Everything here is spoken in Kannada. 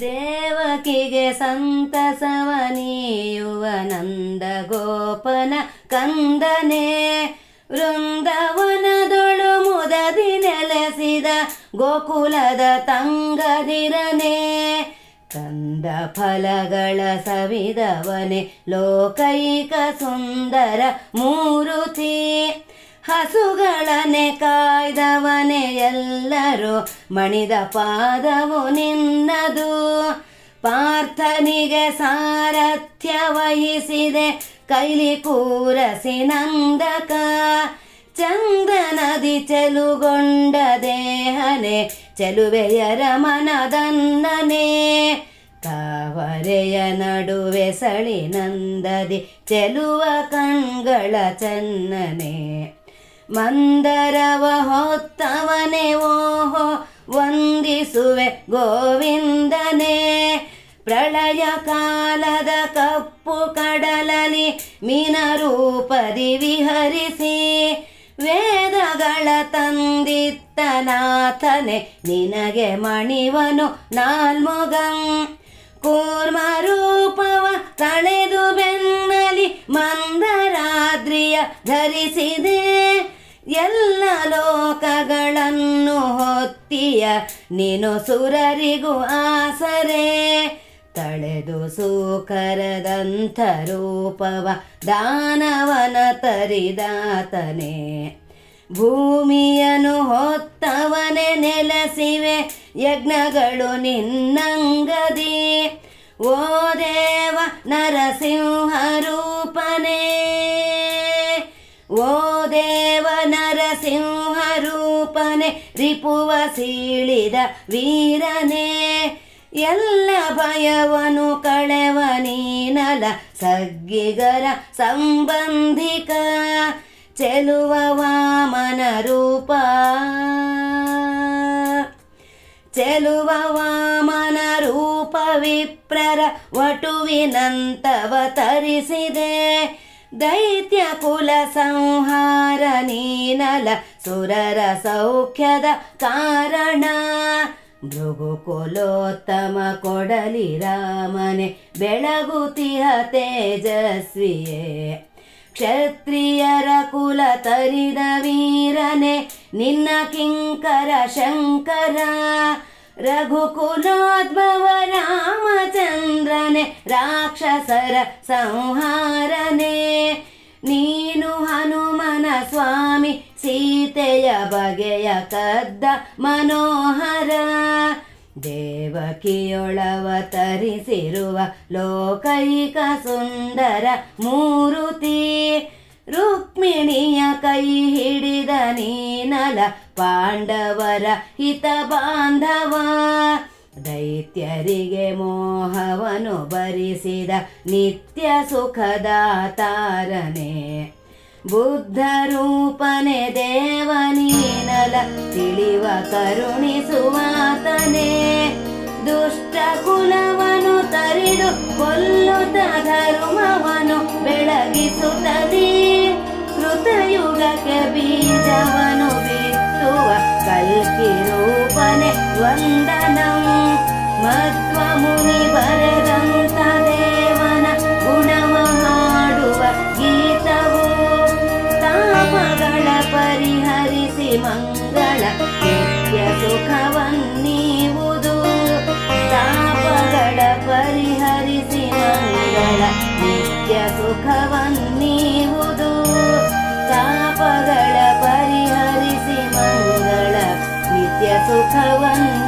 ದೇವಕಿಗೆ ಸಂತಸವ ನೀಯುವ ನಂದ ಗೋಪನ ಕಂದನೆ, ವೃಂದವನದೊಳು ಮುದದಿ ನೆಲೆಸಿದ ಗೋಕುಲದ ತಂಗದಿರನೆ, ಕಂದ ಫಲಗಳ ಸವಿದವನೆ ಲೋಕೈಕ ಸುಂದರ ಮೂರುತಿ. ಹಸುಗಳನೆ ಕಾಯ್ದವನೆ ಎಲ್ಲರೂ ಮಣಿದ ಪಾದವು ನಿನ್ನದು. ಪಾರ್ಥನಿಗೆ ಸಾರಥ್ಯ ವಹಿಸಿದೆ, ಕೈಲಿ ಕೂರಸಿ ನಂದಕ. ಚಂದನದಿ ಚೆಲುಗೊಂಡ ದೇಹನೆ ಚೆಲುವೆಯರ ಮನದನ್ನನೆ ತಾವರೆಯ ನಡುವೆ ಸಳಿ ನಂದದಿ, ಚೆಲುವ ಕಣ್ಗಳ ಚನ್ನನೆ. ಮಂದರವ ಹೊತ್ತವನೆ, ಓಹೋ, ವಂದಿಸುವೆ ಗೋವಿಂದನೇ. ಪ್ರಳಯ ಕಾಲದ ಕಪ್ಪು ಕಡಲಲಿ ಮೀನ ರೂಪದಿ ವಿಹರಿಸಿ, ವೇದಗಳ ತಂದಿತ್ತನಾಥನೆ ನಿನಗೆ ಮಣಿವನು ನಾಲ್ಮೊಗಂ. ಕೂರ್ಮ ರೂಪವ ತಳೆದು ಬೆನ್ನಲಿ ಮಂದರಾದ್ರಿಯ ಧರಿಸಿದೆ. ಎಲ್ಲ ಲೋಕಗಳನ್ನು ಹೊತ್ತಿಯ ನೀನು ಸುರರಿಗೂ ಆಸರೆ. ತಳೆದು ಸೂಕರದಂಥ ರೂಪವ ದಾನವನ ತರಿದಾತನೆ. ಭೂಮಿಯನು ಹೊತ್ತವನೆ ನೆಲೆಸಿವೆ, ಯಜ್ಞಗಳು ನಿನ್ನಂಗದಿ. ಓ ದೇವ ನರಸಿಂಹ ರೂಪನೇ. ನರಸಿಂಹ ರೂಪನೆ ರಿಪುವ ಸೀಳಿದ ವೀರನೇ, ಎಲ್ಲ ಭಯವನು ಕಳೆವ ನೀನಲ ಸಗ್ಗಿಗರ ಸಂಬಂಧಿಕ, ಚೆಲುವ ವಾಮನ ರೂಪ. ಚೆಲುವ ವಾಮನ ರೂಪ ವಿಪ್ರರ ವಟುವಿನಂತವ ತರಿಸಿದೆ. ದೈತ್ಯ ಕುಲ ಸಂಹಾರ ನೀನಲ ಸುರರ ಸೌಖ್ಯದ ಕಾರಣ. ಭೃಗುಕುಲೋತ್ತಮ ಕೊಡಲಿ ರಾಮನೆ ಬೆಳಗುತಿಹ ತೇಜಸ್ವಿಯೇ. ಕ್ಷತ್ರಿಯರ ಕುಲ ತರಿದ ವೀರನೆ, ನಿನ್ನ ಕಿಂಕರ ಶಂಕರ. ರಘುಕುಲೋದ್ಭವ ರಾಮಚಂದ್ರನೆ, ರಾಕ್ಷಸರ ಸಂಹಾರನೆ. ಬಗೆಯ ಕದ್ದ ಮನೋಹರ. ದೇವಕಿಯೊಳವ ತರಿಸಿರುವ ಲೋಕೈಕ ಸುಂದರ ಮೂರುತಿ. ರುಕ್ಮಿಣಿಯ ಕೈ ಹಿಡಿದ ನೀನಲ ಪಾಂಡವರ ಹಿತ ಬಾಂಧವ. ದೈತ್ಯರಿಗೆ ಮೋಹವನು ಭರಿಸಿದ ನಿತ್ಯ ಸುಖದಾತಾರನೆ ಬುದ್ಧ ರೂಪನೆ ದೇವನೀನಲ ತಿಳಿವ ಕರುಣಿಸುವಾತನೇ ದುಷ್ಟ ಕುಲವನು ತರಿದು ಕೊಲ್ಲುತ್ತ ಧರ್ಮವನು ಬೆಳಗಿಸುತ್ತದೆ ಕೃತಯುಗಕ್ಕೆ ಬೀಜವನು ಬಿತ್ತುವ ಕಲ್ಕಿ ರೂಪನೆ ವಂದನಂ ಮಧ್ವ ಮುನಿ ಬರೆದಂತ ನಿತ್ಯ ಸುಖವನ್ನೀವುದು? ತಾಪಗಳ ಪರಿಹರಿಸಿ ಮಂಗಳ ನಿತ್ಯ ಸುಖವನ್ನೀವುದು